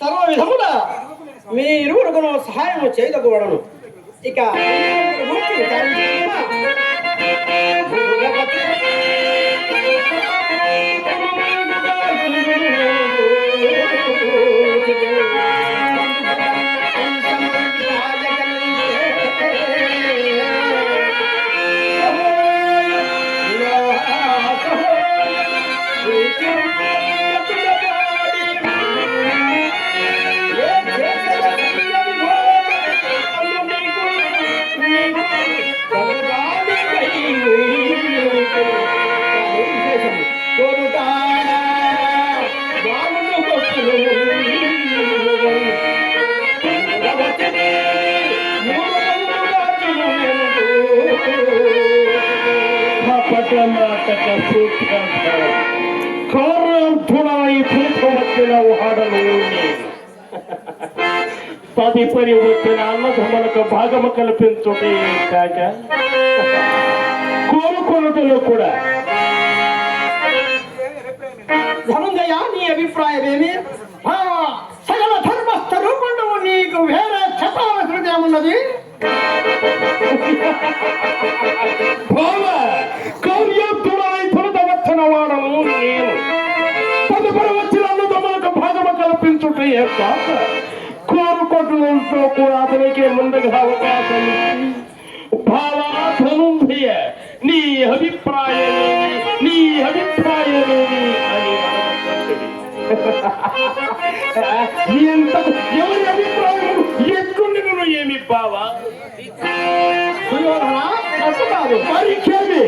సర్వ విధముల మీ ఇరువురుకును సహాయం చేయదగవడను. ఇక మూర్తి విచారించుకుందామా? కపటనాటక సూత్రాంత కారార్థులై పురుషవచ్చిన వాడలు తదుపరి వచ్చిన అన్నదమ్ములకు భాగము కల్పించుటే కాక కోరుకొనుటలో కూడా. ధనుంజయ నీ అభిప్రాయమేమి సకల ధర్మస్థ రూపంలో నీకు వేరే చెప్పవలసినది ఏమున్నది భావ కార్యోత్తులై పురుషవచ్చిన వాడను నేను. తదుపరి వచ్చిన అన్నదమ్ములకు భాగము కల్పించుటే కాక కోరుకొనుటలో కూడా అతనికి ముందుగా అవకాశం ఇచ్చి భావా ధనుంజయ నీ అభిప్రాయమేమి నీ అభిప్రాయమేమి అని అడగబడ్డది. ఎంత ఎవరి అభిప్రాయం ఎట్లుండినను ఏమి బావా దుర్యోధన తప్పు కాదు మరికేమి